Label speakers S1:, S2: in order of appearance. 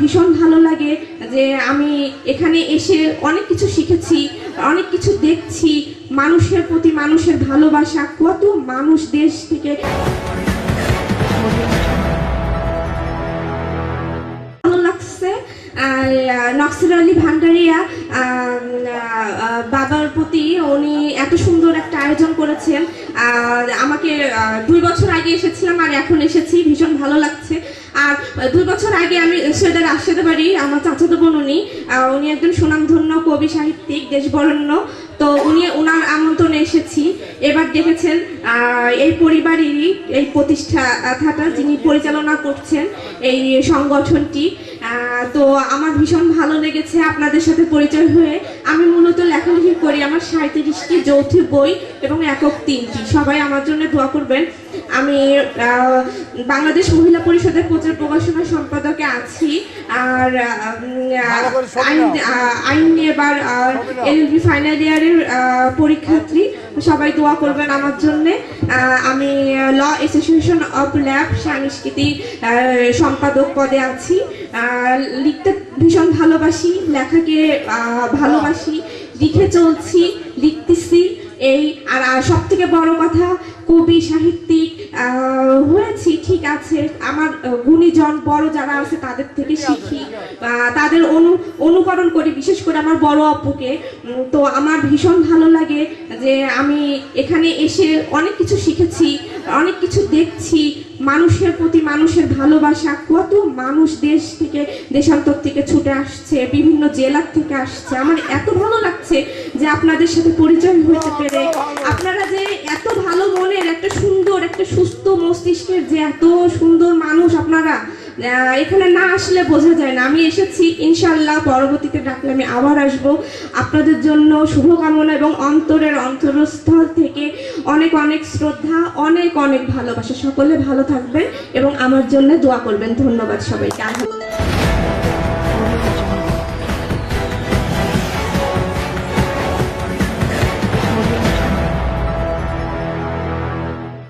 S1: ভীষণ ভালো লাগে যে আমি এখানে এসে অনেক কিছু শিখেছি, অনেক কিছু দেখছি, মানুষের প্রতি মানুষের ভালোবাসা, কত মানুষ দেশ থেকে নকসর আলী ভান্ডারিয়া বাবার প্রতি উনি এত সুন্দর একটা আয়োজন করেছেন। আমাকে দুই বছর আগে এসেছিলাম আর এখন এসেছি, ভীষণ ভালো লাগছে। আর দুই বছর আগে আমি সৈয়দা রাশেদা বাড়ি, আমার চাচাতো বোন উনি উনি একজন সুনামধন্য কবি সাহিত্যিক, দেশবরণ্য। তো উনি ওনার আমন্ত্রণে এসেছি। এবার দেখেছেন এই পরিবারেরই এই প্রতিষ্ঠাতা যিনি পরিচালনা করছেন, এই সংগঠনটি। তো আমার ভীষণ ভালো লেগেছে আপনাদের সাথে পরিচয় হয়ে। আমি মূলত লেখালেখি করি আমার সাঁত্রিশটি যৌথ বই এবং একক তিনটি। সবাই আমার জন্য দোয়া করবেন। আমি বাংলাদেশ মহিলা পরিষদের প্রচার প্রকাশনা সম্পাদকে আছি। আর আইন আইন নিয়ে এবার এলএলবি ফাইনাল ইয়ারের পরীক্ষার্থী। সবাই দোয়া করবেন আমার জন্য। আমি ল অ্যাসোসিয়েশন অফ ল্যাব সাংস্কৃতিক সম্পাদক পদে আছি। লিখতে ভীষণ ভালোবাসি, লেখাকে ভালোবাসি, লিখে চলছি, লিখতেছি। এই, আর সব থেকে বড় কথা, কবি, সাহিত্যিক ঠিক আছে আমার গুণীজন বড় যারা আছে তাদের থেকে শিখি তাদের অনু অনুকরণ করি বিশেষ করে আমার বড় অপুকে তো আমার ভীষণ ভালো লাগে যে আমি এখানে এসে অনেক কিছু শিখেছি অনেক কিছু দেখছি মানুষের প্রতি মানুষের ভালোবাসা কত মানুষ দেশ থেকে দেশান্তর থেকে ছুটে আসছে বিভিন্ন জেলার থেকে আসছে। আমার এত ভালো লাগছে যে আপনাদের সাথে পরিচয় হতে পেরে। আপনারা যে এত ভালো মনের একটা সুন্দর একটা সুস্থ মস্তিষ্কের যে এত সুন্দর মানুষ আপনারা এখানে না আসলে বোঝা যায় না। আমি এসেছি ইনশাল্লাহ পরবর্তীতে ডাকলে আমি আবার আসব। আপনাদের জন্য শুভকামনা এবং অন্তরের অন্তরস্থল থেকে অনেক অনেক শ্রদ্ধা, অনেক অনেক ভালোবাসা। সকলে ভালো থাকবেন এবং আমার জন্য দোয়া করবেন। ধন্যবাদ সবাইকে।